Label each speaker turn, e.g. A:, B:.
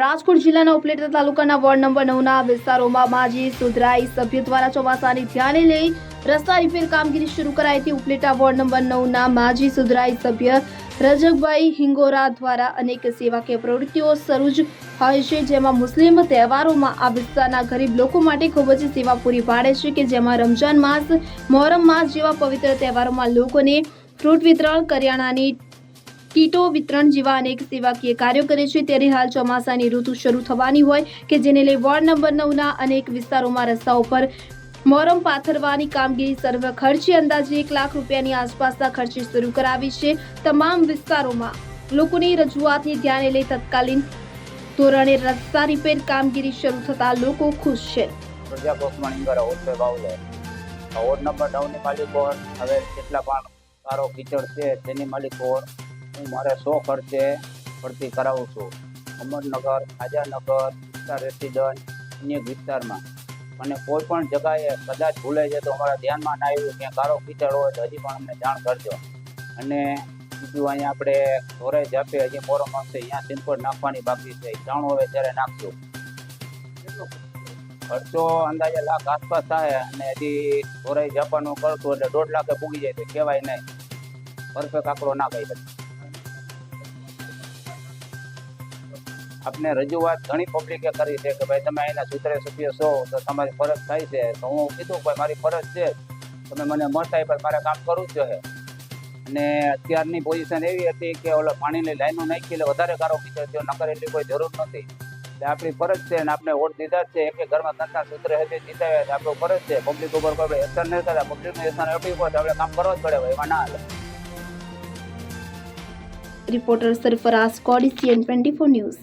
A: રાજકોટ જિલ્લાના ઉપલેટા તાલુકાના ward number નવના વિસ્તારોમાં માજી સુધરાઈ સભ્ય દ્વારા ચોમાસાની ધ્યાને લઈ રસ્તા રિપેર કામગીરી શરૂ કરાઈ હતી. ઉપલેટા વોર્ડ નંબર નવના માજી સુધરાઈ સભ્ય રજકભાઈ હિંગોરા દ્વારા અનેક સેવાકીય પ્રવૃત્તિઓ શરૂ જ હોય છે, જેમાં મુસ્લિમ તહેવારોમાં આ વિસ્તારના ગરીબ લોકો માટે ખૂબ જ સેવા પૂરી પાડે છે કે જેમાં રમજાન માસ, મોહરમ માસ જેવા પવિત્ર તહેવારોમાં લોકોને ફ્રૂટ વિતરણ, કરિયાણાની કીટો વિતરણ જેવા અનેક સેવાકીય કાર્યો કરે છે. ત્યારે હાલ ચોમાસાની ઋતુ શરૂ થવાની હોય કે જેને લઈ વોર્ડ નંબર નવના અનેક વિસ્તારોમાં રસ્તાઓ પર મોરમ પાથરવાની કામગીરી સર્વ ખર્ચે અંદાજે એક લાખ રૂપિયાની આસપાસના ખર્ચે શરૂ કરાવી છે. તમામ વિસ્તારોમાં લોકોની રજૂઆતને ધ્યાને લઈ તત્કાલીન ધોરણે રસ્તા રિપેર કામગીરી શરૂ થતા લોકો ખુશ છે.
B: નંબર નવની માલિકો હવે કેટલા પણ સારો કીચડ છે તેની માલિકો હું મારે સો ખર્ચે ભરતી કરાવું છું. અમરનગર આજાનગર વિસ્તાર રેસિડન્ટ, અન્ય વિસ્તારમાં. અને કોઈ પણ જગાએ કદાચ ભૂલે છે તો અમારા ધ્યાનમાં ના આવ્યું કે કારો કીચડ હોય તો હજી પણ અમને જાણ કરજો. અને બીજું અહીંયા આપણે ધોરે જાપે હજી મોરો મળશે અહીંયા સિમ્પલ નાખવાની બાકી છે. જાણું હવે ત્યારે નાખજો ખર્ચો અંદાજે લાખ આસપાસ થાય અને હજી ધોરાઈ જાપાનું કરતું એટલે દોઢ લાખે પૂગી જાય તો કહેવાય નહીં. પરફેક્ટ આંકડો ના કહી શકે આપને રજૂઆત ઘણી પબ્લિકે કરી છે કે ભાઈ તમે અહીંના સૂત્રે સભ્ય છો, તો તમારી ફરજ થાય છે. તો હું કીધું ભાઈ મારી ફરજ છે. તમે મને મળતા આપે મારે કામ કરવું જ જોઈએ અને અત્યારની પોઝિશન એવી હતી કે ઓલા પાણીની લાઈનો નાખી એટલે વધારે ગારો કીધો થયો નકર એટલી કોઈ જરૂર નથી. એટલે આપણી ફરજ છે અને આપણે વોટ દીધા છે. એક ઘરમાં ધંધા સૂત્ર હતી જીતાવ્યા છે આપણું ફરજ છે. પબ્લિક ઉપર કોઈ એસર નહીં કરે પબ્લિકનું એસર આપણી હોય. આપણે કામ કરવા જ પડે એમાં ના હાલે.
A: રિપોર્ટર સરફરાઝ કોડી સીએન ટ્વેન્ટી ફોર ન્યૂઝ